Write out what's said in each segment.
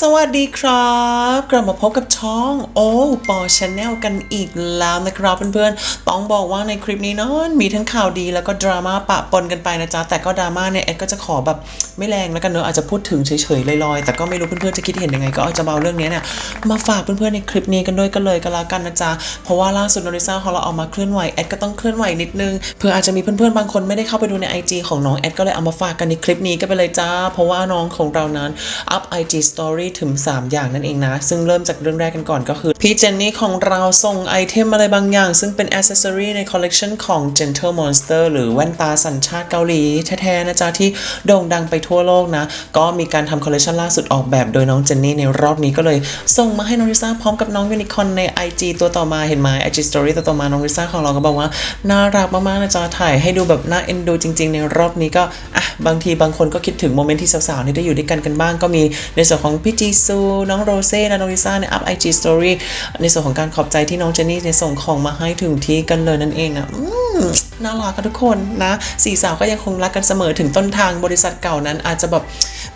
สวัสดีครับ กลับมาพบกับช่องโอ้ปอชาแนลกันอีกแล้วนะครับเพื่อนๆ ต้องบอกว่าในคลิปนี้เนอะมีทั้งข่าวดีแล้วก็ดราม่าปะปนกันไปนะจ๊ะ แต่ก็ดราม่าเนี่ย แอดก็จะขอแบบไม่แรงแล้วกันเนอะอาจจะพูดถึงเฉยๆลอยๆ แต่ก็ไม่รู้เพื่อนๆ จะคิดเห็นยังไง ก็เอาจะเอาเรื่องนี้เนี่ยมาฝากเพื่อนๆในคลิปนี้กันด้วยกันเลยก็แล้วกันนะจ๊ะ เพราะว่าล่าสุดโนริซ่าของเราเอามาเคลื่อนไหวแอดก็ต้องเคลื่อนไหวนิดนึงเพื่ออาจจะมีเพื่อนๆบางคนไม่ได้เข้าไปดูใน IG ของน้องแอดก็เลยเอามาฝากกันในคลิปนี้กันไปเลยจ้า เพราะว่าน้องของเรานั้นอัพ IG Story ถึง 3 อย่างนั่นเองนะ ซึ่งเริ่มจากเรื่องแรกกันก่อนก็คือ พี่เจนนี่ของเราส่งไอเทมอะไรบางอย่าง ซึ่งเป็นอ c เซสซอรีในคอลเลกชันของ Gentle Monster หรือแว่นตาสัญชาติเกาหลีแท้ๆนะจ๊ะ ที่โด่งดังไปทั่วโลกนะ ก็มีการทำคอลเลกชันล่าสุดออกแบบโดยน้องเจนนี่ในรอบนี้ก็เลยส่งมาให้น้องลิซ่าพร้อมกับน้องยูนิคอนใน IG ตัวต่อมาเห็นไหม IG Story ตัวต่อมาน้องลิซ่าของเราก็บอกว่าน่ารักมากๆนะจ๊ะถ่ายให้ดูแบบน่าเอ็นดูจริง ๆ ในรอบนี้ก็อะบางทีบางคนก็คิดถึงโมเมนต์ที่สาวๆนี่ได้อยู่ด้วยกันกันบ้างก็มีในส่วนของพี่จีซูน้องโรเซ่และน้องลิซ่าในอัพไอจีสตอรี่ในส่วนของการขอบใจที่น้องเจนนี่ในยส่งของมาให้ถึงที่กันเลยนั่นเองนะอืมน่ารักกันทุกคนนะสี่สาวก็ยังคงรักกันเสมอถึงต้นทางบริษัทเก่านั้น อาจจะแบบ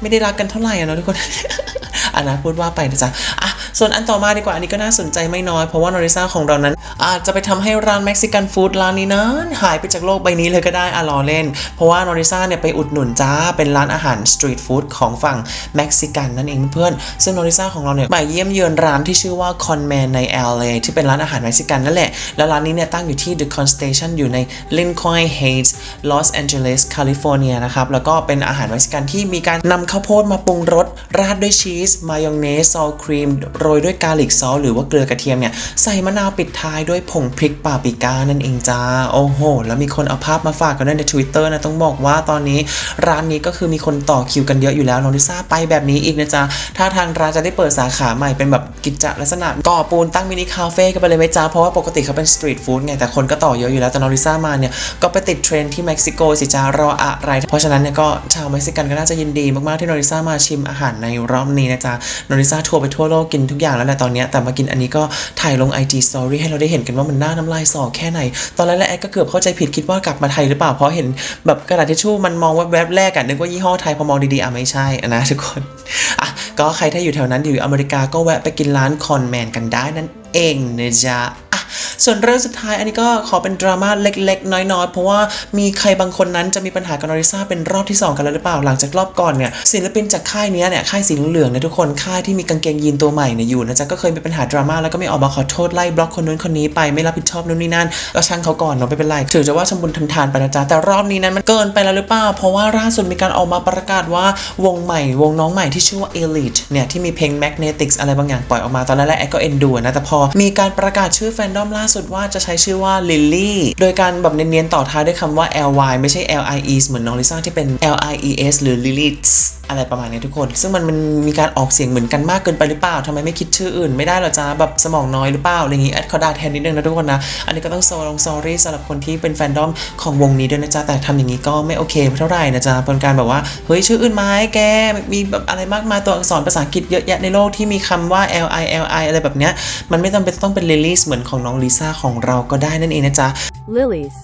ไม่ได้รักกันเท่าไหร่อะเนาะทุกคนอันนะพูดว่าไปนะจ๊ะอะ ส่วนอันต่อมาดีกว่าอันนี้ก็น่าสนใจไม่น้อย เพราะว่านอริซ่าของเรานั้น อาจจะไปทำให้ร้านเม็กซิกันฟู้ดร้านนี้นั้นหายไปจากโลกใบนี้เลยก็ได้อะรอเล่น เพราะว่านอริซ่าเนี่ยไปอุดหนุนจ้าเป็นร้านอาหารสตรีทฟู้ดของฝั่งเม็กซิกันนั่นเองเพื่อนซึ่งนอริซ่าของเราเนี่ยไปเยี่ยมเยือนร้านที่ชื่อว่าคอนแมนใน LA ที่เป็นร้านอาหารเม็กซิกันนั่นแหละแล้วร้านนี้เนี่ยตั้งอยู่ที่ The Con Station อยู่ใน Lincoln Heights Los Angeles California นะครับแล้วก็เป็นอาหารเม็กซิกันที่มีการนำข้าวโพดมาปรุงรสราดด้วยชีสมายองเนสซอสครีมโรยด้วยกาลิกซอสหรือว่าเกลือกระเทียมเนี่ยใส่มะนาวปิดท้ายด้วยผงพริกปาปริก้านั่นเองจ้าโอ้โห แล้วมีคนเอาภาพมาฝากกันด้วยใน Twitter นะต้องบอกว่าตอนนี้ร้านนี้ก็คือมีคนต่อคิวกันเยอะอยู่แล้วน้องลิซ่าไปแบบนี้อีกนะจ๊ะถ้าทางร้านจะได้เปิดสาขาใหม่เป็นแบบกิจลักษณะก่อปูนตั้งมินิคาเฟ่กันไปเลยไหมจ๊ะเพราะว่าปกติเขาเป็นสตรีทฟู้ดไงแต่คนก็ต่อเยอะอยู่แล้วแต่น้องลิซ่ามาเนี่ยก็ไปติดเทรนด์ที่เม็กซิโกสิจ้ารออะไร เพราะฉะนั้นเนี่ยก็ชาวเม็กซิกันก็น่าจะยินดีมากๆที่โนริซ่ามาชิมอาหารในรอบนี้นะจ๊ะโนริซ่าทัวร์ไปทั่วโลกกินทุกอย่างแล้วแหละตอนนี้แต่มากินอันนี้ก็ถ่ายลง IG Story ให้เราได้เห็นกันว่ามันน่าน้ำลายสอแค่ไหน ตอนแรกแอดก็เกือบเข้าใจผิดคิดว่ากลับมาไทยหรือเปล่าเพราะเห็นแบบกระดาษทิชชู่มันมองแวบๆแรกอะนึกว่ายี่ห้อไทยพอมองดีๆอะไม่ใช่นะทุกคนอะก็ใครถ้าอยู่แถวนั้นอยู่อเมริกาก็แวะไปกินร้านคอนแมนกันได้นั่นเองนะจ๊ะอะ ส่วนเรื่องสุดท้ายอันนี้ก็ขอเป็นดราม่าเล็ก ๆ น้อยๆ เพราะว่ามีใครบางคนนั้นจะมีปัญหากับนอริซ่าเป็นรอบที่ 2 กันแล้วหรือเปล่า หลังจากรอบก่อนเนี่ยศิลปินจากค่ายเนี้ยเนี่ยค่ายสีเหลืองเนี่ยทุกคนค่ายที่มีกางเกงยีนตัวใหม่เนี่ยอยู่นะจ๊ะก็เคยมีปัญหาดราม่าแล้วก็ไม่ออกมาขอโทษไล่บล็อกคนนู้นคนนี้ไปไม่รับผิดชอบนู่นนี่นั่นก็ช่างเขาก่อนเนาะไม่เป็นไรถือจะว่าชมบุญทำทานไปนะจ๊ะแต่รอบนี้นั้นมันเกินไปแล้วหรือเปล่าเพราะว่าล่าสุดมีการออกมาประกาศว่าวงใหม่ วงน้องใหม่ที่ชื่อว่า Elite เนี่ยที่มีเพลง Magnetics อะไรบางอย่างปล่อยออกมาตอนแรกแอก็เอ็นดูนะแต่พอมีการประกาศชื่อแฟนดอมล่าสุดว่าจะใช้ชื่อว่า Lily โดยการแบบเนียนๆต่อท้ายด้วยคำว่า ly ไม่ใช่ lie เหมือนน้องลิซ่าที่เป็น lies หรือ lilies อะไรประมาณนี้ทุกคน ซึ่งมันมันมีการออกเสียงเหมือนกันมากเกินไปหรือเปล่าทำไมไม่คิดชื่ออื่นไม่ได้หรอจ้าแบบสมองน้อยหรือเปล่าอะไรอย่างงี้แอดขอด่าแทนนิดนึงนะทุกคนนะ อันนี้ก็ต้องโซลงซอรี่สำหรับคนที่เป็นแฟนดอมของวงนี้ด้วยนะจ๊ะแต่ทำอย่างนี้ก็ไม่โอเคเท่าไหร่นะจ๊ะเป็นการแบบว่าเฮ้ยชื่ออื่นไหมแกมีแบบอะไรมากมายตัวอักษรภาษาอังกฤษเยอะแยะในโลกที่มีคำว่า l i l i อะไรแบบเนี้ยมันไม่จำเป็นต้องเป็น lilies เหมือนของน้องลิซซ่าของเราก็ได้นั่นเองนะจ๊ะ Lilies.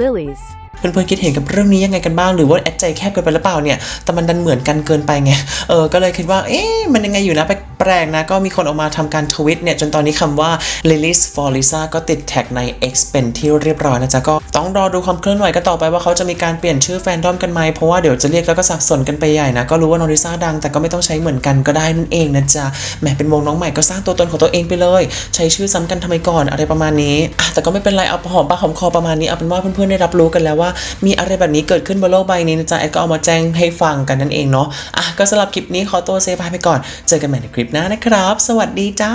Lilies. เพื่อนๆคิดเห็นกับเรื่องนี้ยังไงกันบ้างหรือว่าแอดใจแคบเกินไปหรือเปล่าเนี่ยแต่มันดันเหมือนกันเกินไปไงเออก็เลยคิดว่าเอ๊ะมันยังไงอยู่นะแปลกๆนะก็มีคนออกมาทำการทวิตเนี่ยจนตอนนี้คำว่า Lilis for Lisa ก็ติดแท็กใน X เป็นที่เรียบร้อยนะจ๊ะก็ต้องรอดูความเคลื่อนไหวกันต่อไปว่าเขาจะมีการเปลี่ยนชื่อแฟนดอมกันไหมเพราะว่าเดี๋ยวจะเรียกแล้วก็สับสนกันไปใหญ่นะก็รู้ว่าน้องลิซ่าดังแต่ก็ไม่ต้องใช้เหมือนกันก็ได้นั่นเองนะจ๊ะแหมเป็นวงน้องใหม่ก็สร้างตัวตนของตัวเองไปเลย ใช้ชื่อซ้ำกันทำไมก่อนอะไรประมาณนี้แต่ก็ไม่เป็นไรเอาหอมปากหอมคอประมาณนี้เอาเป็นว่าเพื่อนๆได้รับรู้กันแล้วว่ามีอะไรแบบนี้เกิดขึ้นบนโลกใบนี้นะจ๊ะแอดก็เอามาแจ้งให้ฟังกันนั่นเองเนาะอะก็สำหรับคลิปนี้ขอตัวเซบายไปก่อน เจอกันใหม่ในคลิปหน้านะครับ สวัสดีจ้า